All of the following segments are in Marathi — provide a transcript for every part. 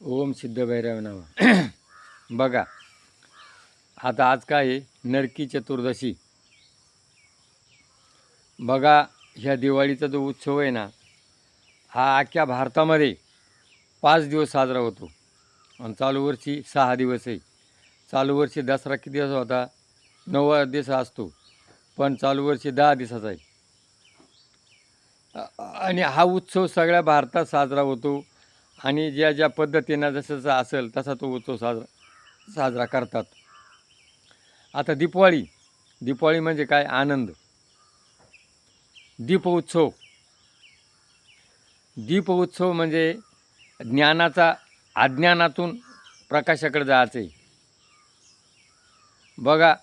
ओम सिद्धभैरव भैरव बघा आता आज काय आहे? नरकी चतुर्दशी. बघा ह्या दिवाळीचा जो उत्सव आहे ना हा अख्ख्या भारतामध्ये पाच दिवस साजरा होतो. आणि चालू वर्षी सहा दिवस आहे. चालू वर्षी दसरा किती दिवस होता? नऊ दिवस असतो. पण चालू वर्षी दहा दिवसाचा आहे. आणि हा उत्सव सगळ्या भारतात साजरा होतो. आणि ज्या ज्या पद्धतीनं जसं असेल तसा तो उत्सव साजरा साजरा करतात. आता दीपावली. दीपावली म्हणजे काय? आनंद. दीप उत्सव. दीप उत्सव म्हणजे ज्ञानाचा अज्ञानातून प्रकाशाकडे जायचं. आहे बघा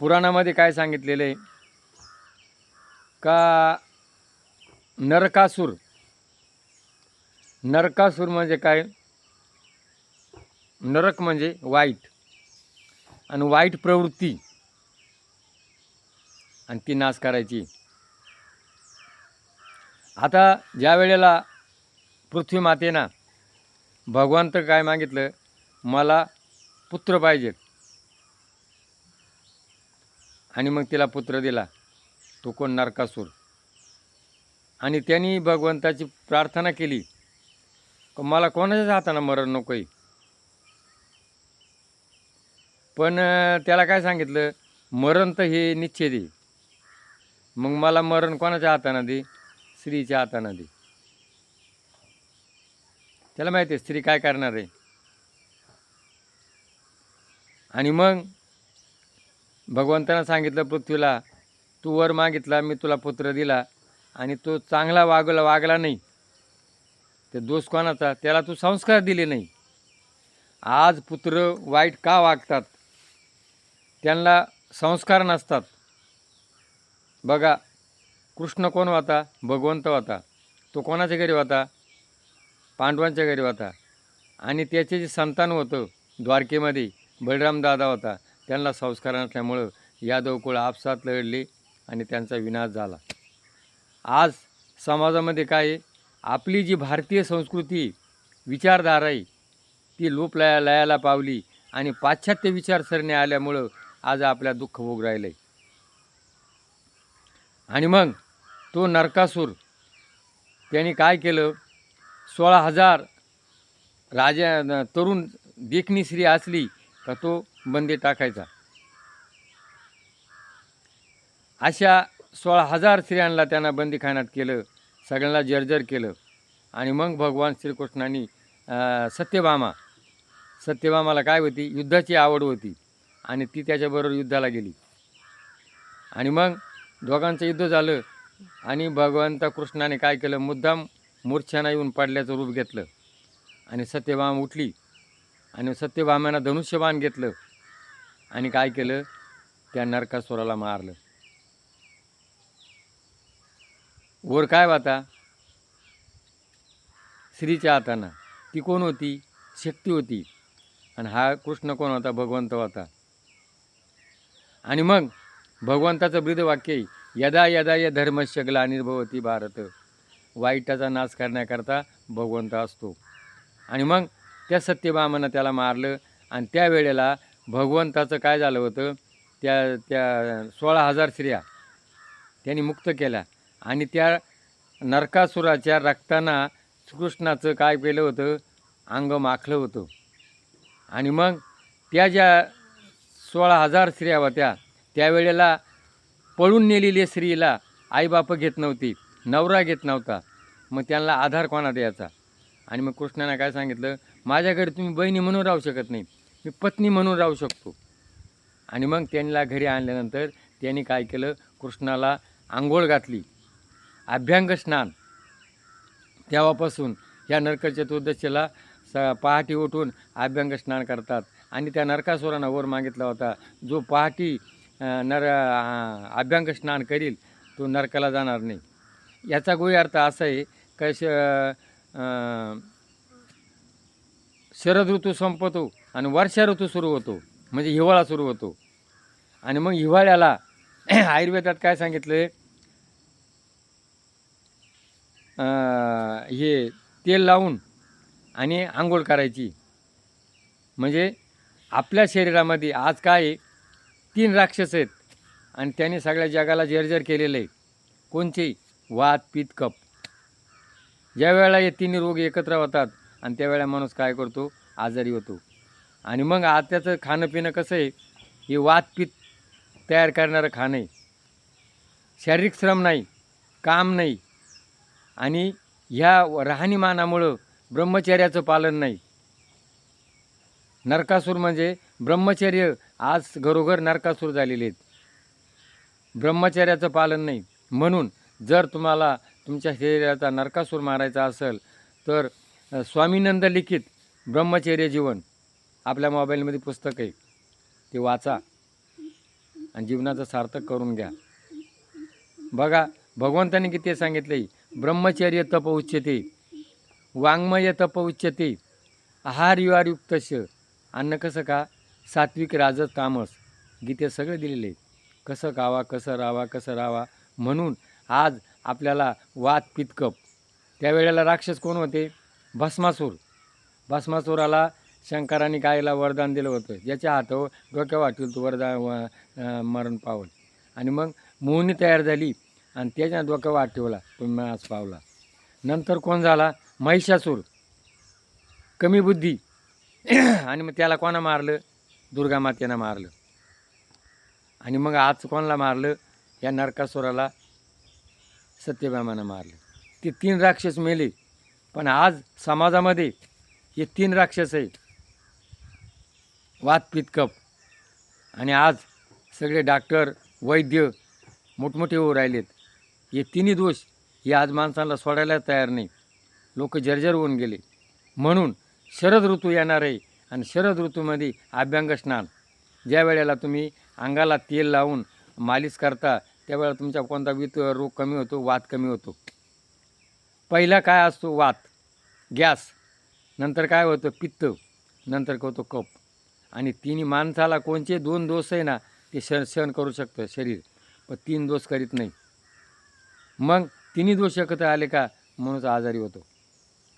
पुराणामध्ये काय सांगितलेलं आहे? का नरकासूर नरकासूर म्हणजे काय? नरक म्हणजे वाईट. आणि वाईट प्रवृत्ती. आणि ती नाश करायची. आता ज्या वेळेला पृथ्वी मातेना भगवंत काय मागितलं? मला पुत्र पाहिजे आणि मग तिला पुत्र दिला. तो कोण? नरकासूर. आणि त्यांनी भगवंताची प्रार्थना केली. मला कोणाच्याच हातानं मरण नको आहे पण त्याला काय सांगितलं? मरण तर हे निश्चित आहे मग मला मरण कोणाच्या हातानं दे? स्त्रीच्या हातानं दे. त्याला माहिती आहे स्त्री काय करणार आहे? आणि मग भगवंतानं सांगितलं पृथ्वीला तू वर मागितला मी तुला पुत्र दिला आणि तो चांगला वागला वागला नाही. ते दोष कोणाचा? त्याला तू संस्कार दिले नाही. आज पुत्र वाईट का वागतात? त्यांना संस्कार नसतात. बघा कृष्ण कोण होता? भगवंत होता. तो कोणाच्या घरी होता? पांडवांच्या घरी होता. आणि त्याचे जे संतान होतं द्वारकेमध्ये बलराम दादा होता त्यांना संस्कार नसल्यामुळं यादव कुळ आपसात लढले आणि त्यांचा विनाश झाला. आज समाजामध्ये काय आहे? आपली जी भारतीय संस्कृती विचारधारा आहे ती लोप लया लयाला पावली आणि पाश्चात्य विचारसरणी आल्यामुळं आज आपल्या दुःख भोग राहिलं. आहे आणि मग तो नरकासूर त्यांनी काय केलं? सोळा हजार राजा तरुण देखणी स्त्री असली का तो बंदी टाकायचा. अशा सोळा हजार स्त्रियांना त्यांना बंदीखान्यात केलं. सगळ्यांना जर्जर केलं. आणि मग भगवान श्रीकृष्णांनी सत्यभामा सत्यभामाला काय होती? युद्धाची आवड होती. आणि ती त्याच्याबरोबर युद्धाला गेली. आणि मग दोघांचं युद्ध झालं. आणि भगवंत कृष्णाने काय केलं? मुद्दाम मूर्छाना येऊन पडल्याचं रूप घेतलं. आणि सत्यभामा उठली. आणि सत्यभामानं धनुष्यबाण घेतलं. आणि काय केलं? त्या नरकासुराला मारलं. वर काय वाता? स्त्रीच्या हातानं ती कोण होती? शक्ती होती. आणि हा कृष्ण कोण होता? भगवंत होता. आणि मग भगवंताचं ब्रीद वाक्य यदा यदा य धर्मस्य ग्लानिर्भवती भारत. वाईटाचा नाश करण्याकरता भगवंत असतो. आणि मग त्या सत्यभामानं त्याला मारलं आणि त्यावेळेला भगवंताचं काय झालं होतं? त्या त्या सोळा हजार स्त्रिया त्यांनी मुक्त केल्या. आणि त्या नरकासुराच्या रक्ताना कृष्णाचं काय केलं होतं? अंग माखलं होतं. आणि मग त्या ज्या सोळा हजार स्त्रिया होत्या त्यावेळेला पळून नेलेली स्त्रीला आईबाप घेत नव्हती नवरा घेत नव्हता. मग त्यांना आधार कोणा द्यायचा? आणि मग कृष्णाने काय सांगितलं? माझ्या घरी तुम्ही बहिणी म्हणून राहू शकत नाही मी पत्नी म्हणून राहू शकतो. आणि मग त्यांना घरी आणल्यानंतर त्यांनी काय केलं? कृष्णाला आंघोळ घातली. अभ्यंग स्नान. तेव्हापासून या नरक चतुर्दशीला स पहाटे उठून अभ्यंग स्नान करतात. आणि त्या नरकासुरानं वर मागितला होता जो पहाटी नर अभ्यंग स्नान करील तो नरकाला जाणार नाही. याचा गोळी अर्थ असा आहे का श शरद ऋतू संपतो आणि वर्षा ऋतू सुरू होतो. म्हणजे हिवाळा सुरू होतो. आणि मग हिवाळ्याला आयुर्वेदात काय सांगितलं आहे हे तेल लावून आणि आंघोळ करायची. म्हणजे आपल्या शरीरामध्ये आज काय आहे? तीन राक्षस आहेत आणि त्याने सगळ्या जगाला जर्जर केलेलं आहे कोणचे? वात पित कप ज्या वेळेला हे तिन्ही रोग एकत्र होतात आणि त्यावेळेला माणूस काय करतो? आजारी होतो. आणि मग आत्याचं खाणं पिणं कसं आहे? हे वात तयार करणारं खाणं आहे. शारीरिक श्रम नाही काम नाही आणि ह्या राहणीमानामुळं ब्रह्मचर्याचं पालन नाही. नरकासूर म्हणजे ब्रह्मचर्य आज घरोघर नरकासूर झालेले आहेत. ब्रह्मचर्याचं पालन नाही. म्हणून जर तुम्हाला तुमच्या शरीराचा नरकासूर मारायचा असेल तर स्वामीनंद लिखित ब्रह्मचर्य जीवन आपल्या मोबाईलमध्ये पुस्तक आहे. ते वाचा आणि जीवनाचं सार्थक करून घ्या. बघा भगवंताने किती सांगितले ब्रह्मचर्य तप उच्यते वाङ्मय तप उच्यते आहार युक्तश अन्न कसं का सात्विक राजस तामस गीते सगळे दिलेले कसं खावा कसं राहावा कसं राहावा म्हणून आज आपल्याला वात पितकप त्यावेळेला राक्षस कोण होते? भस्मासूर. भस्मासुराला शंकराने कायला वरदान दिलं होतं. ज्याच्या हातावर डोक्या वाटेल तो वरदान मरण पावल. आणि मग मोहनी तयार झाली. आणि त्याच्या डोकं वाट ठेवला तो आज पावला. नंतर कोण झाला? महिषासूर. कमी बुद्धी. आणि मग त्याला कोणा मारलं? दुर्गा मातेनं मारलं. आणि मग आज कोणाला मारलं? या नरकासुराला सत्यभामानं मारलं. ते तीन राक्षस मेले. पण आज समाजामध्ये हे तीन राक्षस आहे. वात पितकप आणि आज सगळे डॉक्टर वैद्य मोठमोठे होऊ राहिलेत. हे तिन्ही दोष हे आज माणसांना सोडायला तयार नाही. लोक जर्जर होऊन गेले. म्हणून शरद ऋतू येणार आहे आणि शरद ऋतूमध्ये अभ्यंग स्नान. ज्या वेळेला तुम्ही अंगाला तेल लावून मालिश करता त्यावेळेला तुमचा कोणता वित रोग कमी होतो वात कमी होतो. पहिला काय असतो वात? गॅस. नंतर काय होतं? पित्त. नंतर होतो? कप आणि तिन्ही माणसाला कोणचे दोन दोष आहे ना ते सह सहन करू शकतं शरीर. पण तीन दोष करीत नाही. मग तिन्ही दोष एकत्र आले का म्हणूनच आजारी होतो.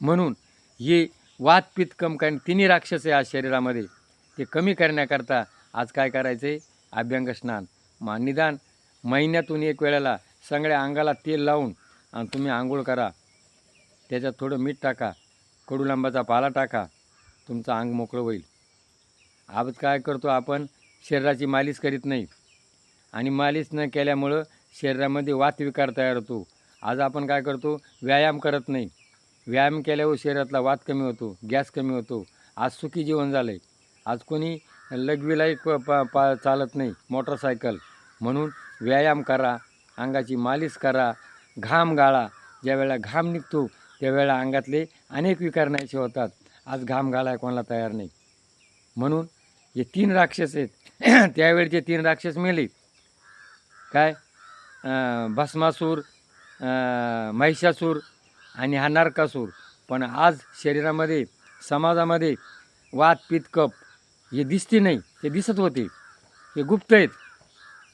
म्हणून हे वात पित्त कम कारण तिन्ही राक्षस आहे आज शरीरामध्ये ते कमी करण्याकरता आज काय करायचं? आहे अभ्यंग स्नान मा निदान. महिन्यातून एक वेळेला सगळ्या अंगाला तेल लावून आणि तुम्ही आंघोळ करा. त्याच्यात थोडं मीठ टाका कडुलांबाचा पाला टाका तुमचं अंग मोकळं होईल. आज काय करतो आपण? शरीराची मालिश करीत नाही. आणि मालिश न केल्यामुळं शरीरामध्ये वातविकार तयार होतो. आज आपण काय करतो? व्यायाम करत नाही. व्यायाम केल्यावर शरीरातला वात कमी होतो गॅस कमी होतो. आज सुखी जीवन झालं आहे आज कोणी लघवीलाही प पा पा चालत नाही मोटरसायकल. म्हणून व्यायाम करा अंगाची मालिश करा घाम गाळा. ज्यावेळेला घाम निघतो त्यावेळेला अंगातले अनेक विकार नाहीसे होतात. आज घाम घालाय कोणाला तयार नाही. म्हणून हे तीन राक्षस आहेत. त्यावेळचे तीन राक्षस मेले. काय? भस्मासूर महिषासूर आणि हा नरकासूर. पण आज शरीरामध्ये समाजामध्ये वात पित्त कप हे दिसते नाही हे दिसत होते. हे गुप्त आहेत.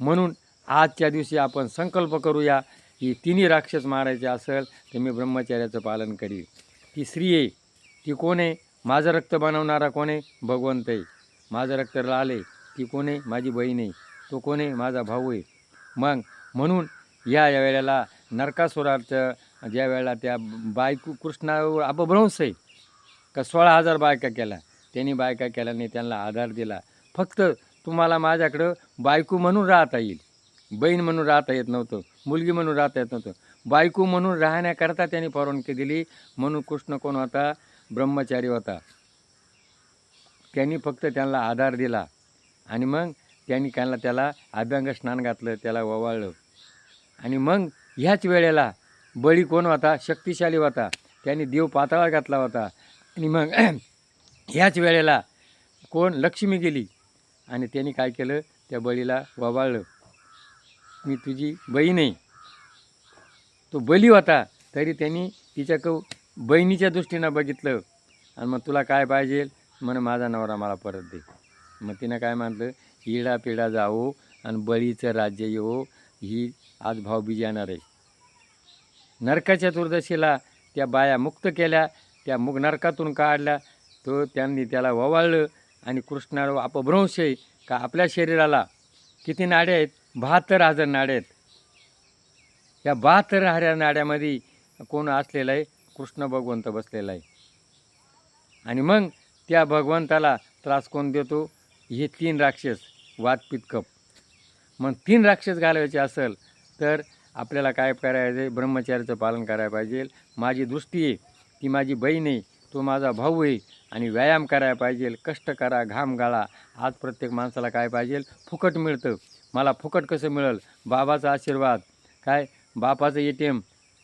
म्हणून आजच्या दिवशी आपण संकल्प करूया की तिन्ही राक्षस मारायचे असेल तर मी ब्रह्मचर्याचं पालन करीन. ती स्त्री आहे ती कोण आहे? माझं रक्त बनवणारा कोण आहे? भगवंत आहे. माझं रक्त लाल आहे ती कोण आहे? माझी बहीण आहे. तो कोण आहे? माझा भाऊ आहे. मग म्हणून या या वेळेला नरकासुराचं ज्या वेळेला त्या बायको कृष्णावर अपभ्रंश आहे का सोळा हजार बायका केल्या. त्यांनी बायका केल्याने त्यांना आधार दिला. फक्त तुम्हाला माझ्याकडं बायको म्हणून राहता येईल. बहीण म्हणून राहता येत नव्हतं. मुलगी म्हणून राहता येत नव्हतं. बायको म्हणून राहण्याकरता त्यांनी परवानगी दिली. म्हणून कृष्ण कोण होता? ब्रह्मचारी होता. त्यांनी फक्त त्यांना आधार दिला. आणि मग त्यांनी त्यांना त्याला अभ्यंग स्नान घातलं. त्याला ओवाळलं. आणि मग ह्याच वेळेला बळी कोण होता? शक्तिशाली होता. त्यांनी देव पाताळा घातला होता. आणि मग ह्याच वेळेला कोण? लक्ष्मी गेली. आणि त्यांनी काय केलं? त्या बळीला वबाळलं. मी तुझी बहीण आहे तो बली होता. तरी त्यांनी तिच्या क बहिणीच्या दृष्टीनं बघितलं. आणि मग तुला काय पाहिजे? म्हणे माझा नवरा मला परत दे. मग तिनं काय म्हटलं? इडा पिडा जावो आणि बळीचं राज्य येवो. ही आज भावबीज येणार आहे. नरका चतुर्दशीला त्या बाया मुक्त केल्या त्या मुग नरकातून काढल्या तो त्यांनी त्याला ववाळलं आणि कृष्णाला अपभ्रंश आहे का आपल्या शरीराला किती नाड्या आहेत? बहात्तर हजार नाड्या आहेत. या बहात्तर हऱ्या नाड्यामध्ये कोण असलेला आहे? कृष्ण भगवंत बसलेला आहे. आणि मग त्या भगवंताला त्रास कोण देतो? हे तीन राक्षस वातपित कप मग तीन राक्षस घालवायचे असेल तर आपल्याला काय करायचं आहे ब्रह्मचार्याचं पालन करायला पाहिजे. माझी दृष्टी आहे ती माझी बहीण आहे तो माझा भाऊ आहे आणि व्यायाम करायला पाहिजे. कष्ट करा घाम गाळा. आज प्रत्येक माणसाला काय पाहिजे? फुकट मिळतं. मला फुकट कसं मिळेल? बाबाचा आशीर्वाद. काय? बापाचं ए टी एम.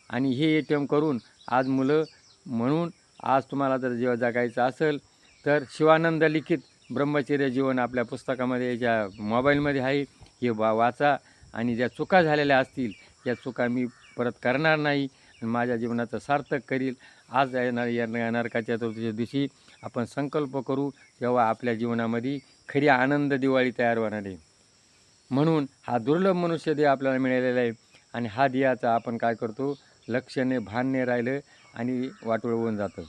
आणि हे ए टी एम करून आज मुलं म्हणून आज तुम्हाला जर जेव्हा जगायचं असेल तर शिवानंद लिखित ब्रह्मचर्य जीवन आपल्या पुस्तकामध्ये ज्या मोबाईलमध्ये आहे हे वा वाचा. आणि ज्या चुका झालेल्या असतील या चुका मी परत करणार नाही आणि माझ्या जीवनाचं सार्थक करील. आज येणार या नरका चतुर्थीच्या दिवशी आपण संकल्प करू तेव्हा आपल्या जीवनामध्ये खरी आनंद दिवाळी तयार होणार आहे. म्हणून हा दुर्लभ मनुष्य देह आपल्याला मिळालेला आहे आणि हा दियाचा आपण काय करतो? लक्षणे भानने राहिलं आणि वाटोळ होऊन जातं.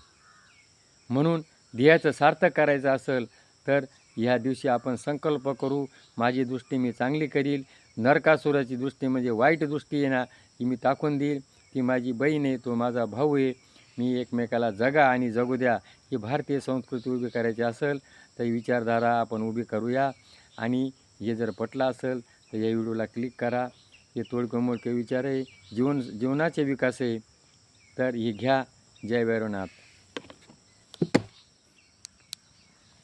म्हणून ध्येयाचं सार्थक करायचं असेल तर ह्या दिवशी आपण संकल्प करू माझी दृष्टी मी चांगली करील नरकासुराची दृष्टी म्हणजे वाईट दृष्टी आहे ना ती मी टाकून देईल. ती माझी बहीण आहे तो माझा भाऊ आहे. मी एकमेकाला जगा आणि जगू द्या. ही भारतीय संस्कृती उभी करायची असेल तर ही विचारधारा आपण उभी करूया. आणि हे जर पटलं असेल तर या व्हिडिओला क्लिक करा. हे तोडके मोडके विचार आहे. जीवन जीवनाचे विकास आहे. तर हे घ्या. जय भैरवनाथ.